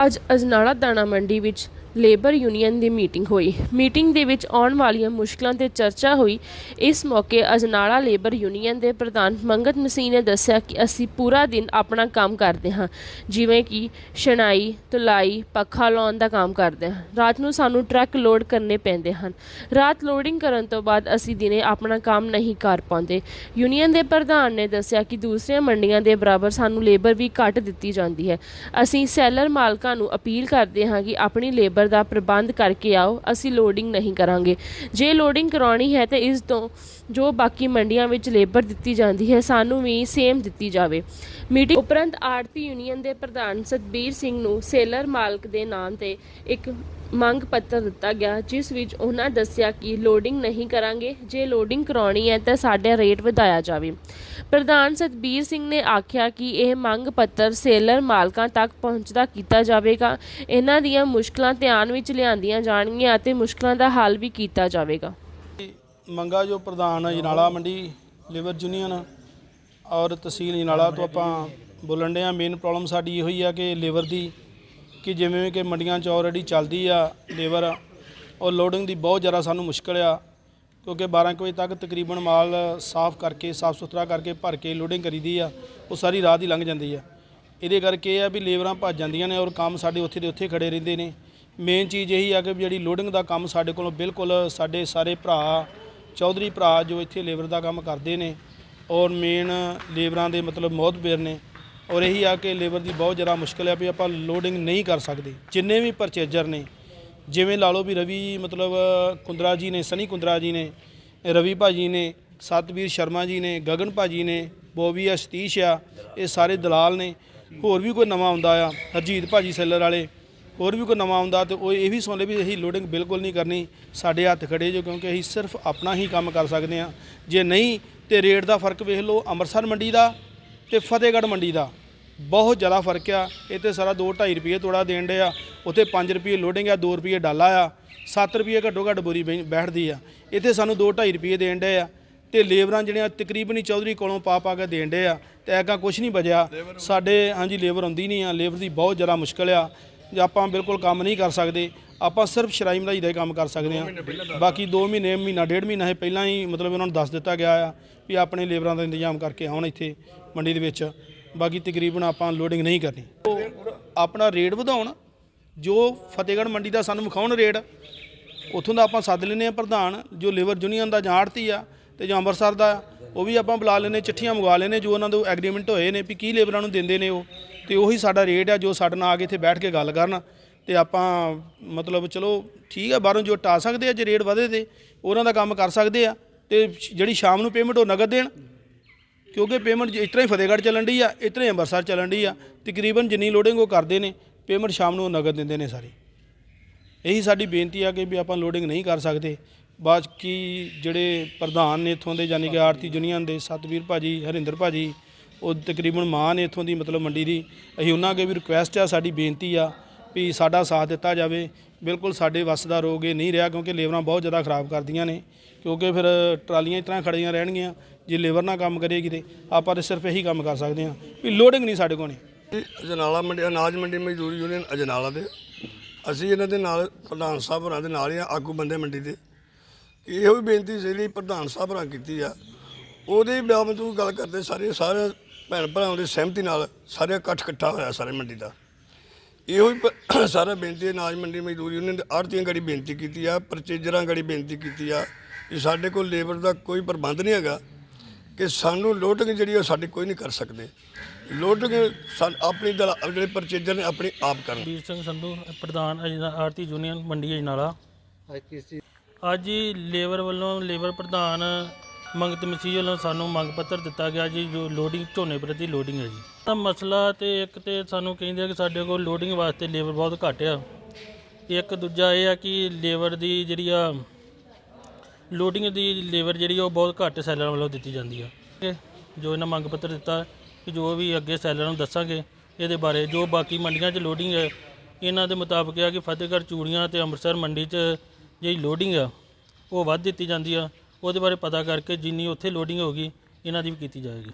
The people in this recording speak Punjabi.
ਅੱਜ ਅਜਨਾਲਾ ਦਾਣਾ ਮੰਡੀ ਵਿੱਚ ਲੇਬਰ ਯੂਨੀਅਨ ਦੀ ਮੀਟਿੰਗ ਹੋਈ। ਮੀਟਿੰਗ ਦੇ ਵਿੱਚ ਆਉਣ ਵਾਲੀਆਂ ਮੁਸ਼ਕਲਾਂ ਤੇ ਚਰਚਾ ਹੋਈ। ਇਸ ਮੌਕੇ ਅਜਨਾਲਾ ਲੇਬਰ ਯੂਨੀਅਨ ਦੇ ਪ੍ਰਧਾਨ ਮੰਗਤ ਮਸੀਹ ਨੇ ਦੱਸਿਆ ਕਿ ਅਸੀਂ ਪੂਰਾ ਦਿਨ ਆਪਣਾ ਕੰਮ ਕਰਦੇ ਹਾਂ, ਜਿਵੇਂ ਕਿ ਸ਼ਣਾਈ ਤੁਲਾਈ ਪੱਖਾ ਲਾਉਣ ਦਾ ਕੰਮ ਕਰਦੇ ਹਾਂ। ਰਾਤ ਨੂੰ ਸਾਨੂੰ ਟਰੱਕ ਲੋਡ ਕਰਨੇ ਪੈਂਦੇ ਹਨ। ਰਾਤ ਲੋਡਿੰਗ ਕਰਨ ਤੋਂ ਬਾਅਦ ਅਸੀਂ ਦਿਨੇ ਆਪਣਾ ਕੰਮ ਨਹੀਂ ਕਰ ਪਾਉਂਦੇ। ਯੂਨੀਅਨ ਦੇ ਪ੍ਰਧਾਨ ਨੇ ਦੱਸਿਆ ਕਿ ਦੂਸਰੀਆਂ ਮੰਡੀਆਂ ਦੇ ਬਰਾਬਰ ਸਾਨੂੰ ਲੇਬਰ ਵੀ ਘੱਟ ਦਿੱਤੀ ਜਾਂਦੀ ਹੈ। ਅਸੀਂ ਸੈਲਰ ਮਾਲਕਾਂ ਨੂੰ ਅਪੀਲ ਕਰਦੇ ਹਾਂ ਕਿ ਆਪਣੀ ਲੇਬਰ ਦਾ ਪ੍ਰਬੰਧ ਕਰਕੇ ਆਓ, ਅਸੀਂ ਲੋਡਿੰਗ ਨਹੀਂ ਕਰਾਂਗੇ। ਜੇ ਲੋਡਿੰਗ ਕਰਾਉਣੀ ਹੈ ਤਾਂ ਇਸ ਤੋਂ ਜੋ ਬਾਕੀ ਮੰਡੀਆਂ ਵਿੱਚ ਲੇਬਰ ਦਿੱਤੀ ਜਾਂਦੀ ਹੈ, ਸਾਨੂੰ ਵੀ ਸੇਮ ਦਿੱਤੀ ਜਾਵੇ। ਮੀਟਿੰਗ ਉਪਰੰਤ ਆੜਤੀ ਯੂਨੀਅਨ ਦੇ ਪ੍ਰਧਾਨ ਸਤਬੀਰ ਸਿੰਘ ਨੂੰ ਸੇਲਰ ਮਾਲਕ ਦੇ ਨਾਮ ਤੇ ਇੱਕ ਮੰਗ ਪੱਤਰ ਦਿੱਤਾ ਗਿਆ, ਜਿਸ ਵਿੱਚ ਉਹਨਾਂ ਦੱਸਿਆ ਕਿ ਲੋਡਿੰਗ ਨਹੀਂ ਕਰਾਂਗੇ। ਜੇ ਲੋਡਿੰਗ ਕਰਾਉਣੀ ਹੈ ਤਾਂ ਸਾਡੇ ਰੇਟ ਵਧਾਇਆ ਜਾਵੇ। ਪ੍ਰਧਾਨ ਸਤਬੀਰ ਸਿੰਘ ਨੇ ਆਖਿਆ ਕਿ ਇਹ ਮੰਗ ਪੱਤਰ ਸੇਲਰ ਮਾਲਕਾਂ ਤੱਕ ਪਹੁੰਚਦਾ ਕੀਤਾ ਜਾਵੇਗਾ। ਇਹਨਾਂ ਦੀਆਂ ਮੁਸ਼ਕਲਾਂ ਧਿਆਨ ਵਿੱਚ ਲਿਆਂਦੀਆਂ ਜਾਣਗੀਆਂ ਅਤੇ ਮੁਸ਼ਕਲਾਂ ਦਾ ਹੱਲ ਵੀ ਕੀਤਾ ਜਾਵੇਗਾ। ਮੰਗਾ ਜੋ ਪ੍ਰਧਾਨ ਜਨਾਲਾ ਮੰਡੀ, ਲਿਵਰ ਯੂਨੀਅਨ ਔਰ ਤਹਿਸੀਲ ਜਨਾਲਾ ਤੋਂ ਆਪਾਂ ਬੋਲਣ ਦੇ ਆ ਮੇਨ ਪ੍ਰੋਬਲਮ ਸਾਡੀ ਇਹੋ ਹੀ ਆ ਕਿ ਲੇਬਰ ਦੀ ਕਿ ਜਿਵੇਂ ਕਿ ਮੰਡੀਆਂ 'ਚ ਆਲਰੇਡੀ ਚੱਲਦੀ ਆ ਲੇਬਰ ਔਰ ਲੋਡਿੰਗ ਦੀ ਬਹੁਤ ਜ਼ਿਆਦਾ ਸਾਨੂੰ ਮੁਸ਼ਕਲ ਆ, ਕਿਉਂਕਿ 12 ਕੁ ਵਜੇ ਤੱਕ ਤਕਰੀਬਨ ਮਾਲ ਸਾਫ਼ ਕਰਕੇ, ਸਾਫ਼ ਸੁਥਰਾ ਕਰਕੇ ਭਰ ਕੇ ਲੋਡਿੰਗ ਕਰੀਦੀ ਆ, ਉਹ ਸਾਰੀ ਰਾਤ ਹੀ ਲੰਘ ਜਾਂਦੀ ਆ। ਇਹਦੇ ਕਰਕੇ ਇਹ ਆ ਵੀ ਲੇਬਰਾਂ ਭੱਜ ਜਾਂਦੀਆਂ ਨੇ ਔਰ ਕੰਮ ਸਾਡੇ ਉੱਥੇ ਦੇ ਉੱਥੇ ਖੜੇ ਰਹਿੰਦੇ ਨੇ। ਮੇਨ ਚੀਜ਼ ਇਹੀ ਆ ਕਿ ਵੀ ਜਿਹੜੀ ਲੋਡਿੰਗ ਦਾ ਕੰਮ ਸਾਡੇ ਕੋਲੋਂ ਬਿਲਕੁਲ ਸਾਡੇ ਸਾਰੇ ਭਰਾ, ਚੌਧਰੀ ਭਰਾ ਜੋ ਇੱਥੇ ਲੇਬਰ ਦਾ ਕੰਮ ਕਰਦੇ ਨੇ ਔਰ ਮੇਨ ਲੇਬਰਾਂ ਦੇ ਮਤਲਬ ਮੌਤਬੇਰ ਨੇ ਔਰ ਇਹੀ ਆ ਕਿ ਲੇਬਰ ਦੀ ਬਹੁਤ ਜ਼ਿਆਦਾ ਮੁਸ਼ਕਲ ਹੈ ਵੀ ਆਪਾਂ ਲੋਡਿੰਗ ਨਹੀਂ ਕਰ ਸਕਦੇ। ਜਿੰਨੇ ਵੀ ਪਰਚੇਜਰ ਨੇ, ਜਿਵੇਂ ਲਾ ਲਓ ਵੀ ਰਵੀ ਮਤਲਬ ਕੁੰਦਰਾ ਜੀ ਨੇ, ਸਨੀ ਕੁੰਦਰਾ ਜੀ ਨੇ, ਰਵੀ ਭਾਜੀ ਨੇ, ਸਤਵੀਰ ਸ਼ਰਮਾ ਜੀ ਨੇ, ਗਗਨ ਭਾਜੀ ਨੇ ਬੋਬੀ ਆ, ਸਤੀਸ਼ ਆ, ਇਹ ਸਾਰੇ ਦਲਾਲ ਨੇ। ਹੋਰ ਵੀ ਕੋਈ ਨਵਾਂ ਆਉਂਦਾ ਆ, ਹਰਜੀਤ ਭਾਜੀ ਸੈਲਰ ਵਾਲੇ ਹੋਰ ਵੀ ਕੋਈ ਨਵਾਂ ਆਉਂਦਾ ਤੇ ਉਹ ਇਹ ਵੀ ਸੁਣਦੇ ਵੀ ਅਸੀਂ ਲੋਡਿੰਗ ਬਿਲਕੁਲ ਨਹੀਂ ਕਰਨੀ, ਸਾਡੇ ਹੱਥ ਖੜੇ ਜੋ ਕਿਉਂਕਿ ਅਸੀਂ ਸਿਰਫ ਆਪਣਾ ਹੀ ਕੰਮ ਕਰ ਸਕਦੇ ਹਾਂ। ਜੇ ਨਹੀਂ ਤੇ ਰੇਟ ਦਾ ਫ਼ਰਕ ਵੇਖ ਲਓ, ਅੰਮ੍ਰਿਤਸਰ ਮੰਡੀ ਦਾ ਤੇ ਫਤਿਹਗੜ੍ਹ ਮੰਡੀ ਦਾ। ਬਹੁਤ ਜ਼ਿਆਦਾ ਫ਼ਰਕ ਆ ਇੱਥੇ ਸਾਰਾ ਸਾਰਾ 2.5 ਰੁਪਏ ਤੋੜਾ ਦੇਣ ਦੇ ਆ, ਉੱਥੇ 5 ਰੁਪਏ ਲੋਡਿੰਗ ਆ 2 ਰੁਪਏ ਡਾਲਾ ਆ 7 ਰੁਪਏ ਘੱਟੋ ਘੱਟ ਬੋਰੀ ਬੈ- ਬੈਠਦੀ ਆ। ਇੱਥੇ ਸਾਨੂੰ 2.5 ਰੁਪਏ ਦੇਣ ਦੇ ਆ ਤੇ ਲੇਬਰਾਂ ਜਿਹੜੀਆਂ ਤਕਰੀਬਨ ਹੀ ਚੌਧਰੀ ਕੋਲੋਂ ਪਾ ਪਾ ਕੇ ਦੇਣ ਦੇ ਆ, ਤੇ ਐਗਾ ਕੁਝ ਨਹੀਂ ਬਚਿਆ। ਸਾਡੇ, ਹਾਂਜੀ, ਲੇਬਰ ਆਉਂਦੀ ਨਹੀਂ ਆ, ਲੇਬਰ ਦੀ ਬਹੁਤ ਜ਼ਿਆਦਾ ਮੁਸ਼ਕਲ ਆ। ਜਾਂ ਆਪਾਂ ਬਿਲਕੁਲ ਕੰਮ ਨਹੀਂ ਕਰ ਸਕਦੇ। ਆਪਾਂ ਸਿਰਫ ਸ਼ਰਾਈ ਮਲਾਈ ਦਾ ਹੀ ਕੰਮ ਕਰ ਸਕਦੇ ਹਾਂ। ਬਾਕੀ 2 ਮਹੀਨੇ, ਮਹੀਨਾ, ਡੇਢ ਮਹੀਨਾ ਹੈ ਪਹਿਲਾਂ ਹੀ ਮਤਲਬ ਉਹਨਾਂ ਨੂੰ ਦੱਸ ਦਿੱਤਾ ਗਿਆ ਆ ਵੀ ਆਪਣੇ ਲੇਬਰਾਂ ਦਾ ਇੰਤਜ਼ਾਮ ਕਰਕੇ ਆਉਣ ਇੱਥੇ ਮੰਡੀ ਦੇ ਵਿੱਚ। ਬਾਕੀ ਤਕਰੀਬਨ ਆਪਾਂ ਲੋਡਿੰਗ ਨਹੀਂ ਕਰਨੀ। ਉਹ ਆਪਣਾ ਰੇਟ ਵਧਾਉਣ, ਜੋ ਫਤਿਹਗੜ੍ਹ ਮੰਡੀ ਦਾ ਸਾਨੂੰ ਵਿਖਾਉਣ ਰੇਟ ਉੱਥੋਂ ਦਾ ਆਪਾਂ ਸੱਦ ਲੈਨੇ ਆ ਪ੍ਰਧਾਨ, ਜੋ ਲੇਬਰ ਯੂਨੀਅਨ ਦਾ ਜਾਂ ਆੜਤੀ ਆ ਤੇ ਜਾਂ ਅੰਮ੍ਰਿਤਸਰ ਦਾ ਉਹ ਵੀ ਆਪਾਂ ਬੁਲਾ ਲੈਨੇ ਚਿੱਠੀਆਂ ਮੰਗਵਾ ਲੈਨੇ ਜੋ ਉਹਨਾਂ ਦੇ ਐਗਰੀਮੈਂਟ ਹੋਏ ਨੇ ਵੀ ਕੀ ਲੇਬਰਾਂ ਨੂੰ ਦਿੰਦੇ ਨੇ ਉਹ। ਤੇ ਉਹੀ ਸਾਡਾ ਰੇਟ ਆ ਜੋ ਸਾਡੇ ਨਾਲ ਆ ਕੇ ਇੱਥੇ ਬੈਠ ਕੇ ਗੱਲ ਕਰਨ। ਤੇ ਆਪਾਂ ਮਤਲਬ ਚਲੋ ਠੀਕ ਆ, ਬਾਹਰੋਂ ਜੋ ਟਾ ਸਕਦੇ ਆ, ਜੇ ਰੇਟ ਵਧੇ ਤੇ ਉਹਨਾਂ ਦਾ ਕੰਮ ਕਰ ਸਕਦੇ ਆ। ਤੇ ਜਿਹੜੀ ਸ਼ਾਮ ਨੂੰ ਪੇਮੈਂਟ ਉਹ ਨਗਦ ਦੇਣ। ਕਿਉਂਕਿ ਪੇਮੈਂਟ ਇਸ ਹੀ ਫਤਿਹਗੜ੍ਹ ਚੱਲਣ ਦੀ ਆ ਇਸ ਹੀ ਅੰਮ੍ਰਿਤਸਰ ਚੱਲਣ ਦੀ ਆ। ਤਕਰੀਬਨ ਜਿੰਨੀ ਲੋਡਿੰਗ ਉਹ ਕਰਦੇ ਨੇ ਪੇਮੈਂਟ ਸ਼ਾਮ ਨੂੰ ਉਹ ਨਗਦ ਦਿੰਦੇ ਨੇ ਸਾਰੀ। ਇਹੀ ਸਾਡੀ ਬੇਨਤੀ ਆ ਕਿ ਵੀ ਆਪਾਂ ਲੋਡਿੰਗ ਨਹੀਂ ਕਰ ਸਕਦੇ। ਬਾਕੀ ਜਿਹੜੇ ਪ੍ਰਧਾਨ ਨੇ ਇੱਥੋਂ ਦੇ ਯਾਨੀ ਕਿ ਆਰਤੀ ਯੂਨੀਅਨ ਦੇ ਸਤਵੀਰ ਭਾਜੀ, ਹਰਿੰਦਰ ਭਾਜੀ, ਉਹ ਤਕਰੀਬਨ ਮਾਂ ਨੇ ਇੱਥੋਂ ਦੀ ਮਤਲਬ ਮੰਡੀ ਦੀ। ਅਸੀਂ ਉਹਨਾਂ ਅੱਗੇ ਵੀ ਰਿਕੁਐਸਟ ਆ, ਸਾਡੀ ਬੇਨਤੀ ਆ ਵੀ ਸਾਡਾ ਸਾਥ ਦਿੱਤਾ ਜਾਵੇ। ਬਿਲਕੁਲ ਸਾਡੇ ਵੱਸ ਦਾ ਰੋਗ ਇਹ ਨਹੀਂ ਰਿਹਾ ਕਿਉਂਕਿ ਲੇਬਰਾਂ ਬਹੁਤ ਜ਼ਿਆਦਾ ਖਰਾਬ ਕਰਦੀਆਂ ਨੇ। ਕਿਉਂਕਿ ਫਿਰ ਟਰਾਲੀਆਂ ਇਸ ਤਰ੍ਹਾਂ ਖੜੀਆਂ ਰਹਿਣਗੀਆਂ, ਜੇ ਲੇਬਰ ਨਾ ਕੰਮ ਕਰੇਗੀ ਤੇ ਆਪਾਂ ਤਾਂ ਸਿਰਫ ਇਹੀ ਕੰਮ ਕਰ ਸਕਦੇ ਹਾਂ ਵੀ ਲੋਡਿੰਗ ਨਹੀਂ ਸਾਡੇ ਕੋਲ। ਨਹੀਂ ਅਜਨਾਲਾ ਮੰਡੀ, ਅਨਾਜ ਮੰਡੀ ਮਜ਼ਦੂਰ ਯੂਨੀਅਨ ਅਜਨਾਲਾ ਦੇ। ਅਸੀਂ ਇਹਨਾਂ ਦੇ ਨਾਲ, ਪ੍ਰਧਾਨ ਸਾਹਿਬ ਹੋਰਾਂ ਦੇ ਨਾਲ ਹੀ ਆਗੂ ਬੰਦੇ ਮੰਡੀ ਦੇ। ਇਹੋ ਹੀ ਬੇਨਤੀ ਜਿਹੜੀ ਪ੍ਰਧਾਨ ਸਾਹਿਬ ਹੋਰਾਂ ਕੀਤੀ ਆ। ਉਹਦੇ ਬਾਵਜੂਦ ਗੱਲ ਕਰਦੇ ਸਾਰੇ ਸਾਰੇ ਭੈਣ ਭਰਾਵਾਂ ਦੀ ਸਹਿਮਤੀ ਨਾਲ ਸਾਰੇ ਇਕੱਠ ਇਕੱਠਾ ਹੋਇਆ ਸਾਰੇ ਮੰਡੀ ਦਾ। ਇਹੋ ਹੀ ਸਾਰਾ ਬੇਨਤੀ ਅਨਾਜ ਮੰਡੀ ਮਜ਼ਦੂਰ ਯੂਨੀਅਨ ਦੇ ਆੜਤੀਆਂ ਗੜੀ ਬੇਨਤੀ ਕੀਤੀ ਆ ਪਰਚੇਜਰਾਂ ਗੜੀ ਬੇਨਤੀ ਕੀਤੀ ਆ ਕਿ ਸਾਡੇ ਕੋਲ ਲੇਬਰ ਦਾ ਕੋਈ ਪ੍ਰਬੰਧ ਨਹੀਂ ਹੈਗਾ ਕਿ ਸਾਨੂੰ ਲੋਡਿੰਗ ਜਿਹੜੀ ਉਹ ਸਾਡੇ ਕੋਈ ਨਹੀਂ ਕਰ ਸਕਦੇ। ਲੋਡਿੰਗ ਸਾ- ਆਪਣੀ ਦਲ ਜਿਹੜੇ ਪਰਚੇਜਰ ਨੇ ਆਪਣੀ ਆਪ ਕਰਨ। ਵੀਰ ਸਿੰਘ ਸੰਧੂ ਪ੍ਰਧਾਨ ਆਰਤੀ ਯੂਨੀਅਨ ਮੰਡੀ ਅਜਨਾਲਾ। ਅੱਜ ਹੀ ਲੇਬਰ ਵੱਲੋਂ ਲੇਬਰ ਪ੍ਰਧਾਨ ਮੰਗਤ ਮਸੀਹ ਵੱਲੋਂ ਸਾਨੂੰ ਮੰਗ ਪੱਤਰ ਦਿੱਤਾ ਗਿਆ ਜੀ, ਜੋ ਲੋਡਿੰਗ, ਝੋਨੇ ਪ੍ਰਤੀ ਲੋਡਿੰਗ ਹੈ ਜੀ ਤਾਂ ਮਸਲਾ ਤੇ ਇੱਕ ਤੇ ਸਾਨੂੰ ਕਹਿੰਦੇ ਆ ਕਿ ਸਾਡੇ ਕੋਲ ਲੋਡਿੰਗ ਵਾਸਤੇ ਲੇਬਰ ਬਹੁਤ ਘੱਟ ਆ ਇੱਕ ਦੂਜਾ ਇਹ ਆ ਕਿ ਲੇਬਰ ਦੀ ਜਿਹੜੀ ਆ, ਲੋਡਿੰਗ ਦੀ ਲੇਬਰ ਜਿਹੜੀ ਆ, ਉਹ ਬਹੁਤ ਘੱਟ ਸੈਲਰਾਂ ਵੱਲੋਂ ਦਿੱਤੀ ਜਾਂਦੀ ਆ ਠੀਕ ਹੈ। ਜੋ ਇਹਨਾਂ ਮੰਗ ਪੱਤਰ ਦਿੱਤਾ ਕਿ ਜੋ ਵੀ ਅੱਗੇ ਸੈਲਰਾਂ ਨੂੰ ਦੱਸਾਂਗੇ, ਇਹਦੇ ਬਾਰੇ ਜੋ ਬਾਕੀ ਮੰਡੀਆਂ 'ਚ ਲੋਡਿੰਗ ਹੈ, ਇਹਨਾਂ ਦੇ ਮੁਤਾਬਕ ਆ ਕਿ ਫਤਿਹਗੜ੍ਹ ਚੂੜੀਆਂ ਤੇ ਅੰਮ੍ਰਿਤਸਰ ਮੰਡੀ 'ਚ ਜਿਹੜੀ ਲੋਡਿੰਗ ਆ, ਉਹ ਵੱਧ ਦਿੱਤੀ ਜਾਂਦੀ ਆ। ਉਹਦੇ ਬਾਰੇ ਪਤਾ ਕਰਕੇ ਜਿੰਨੀ ਉੱਥੇ ਲੋਡਿੰਗ ਹੋਗੀ ਇਹਨਾਂ ਦੀ ਵੀ ਕੀਤੀ ਜਾਏਗੀ।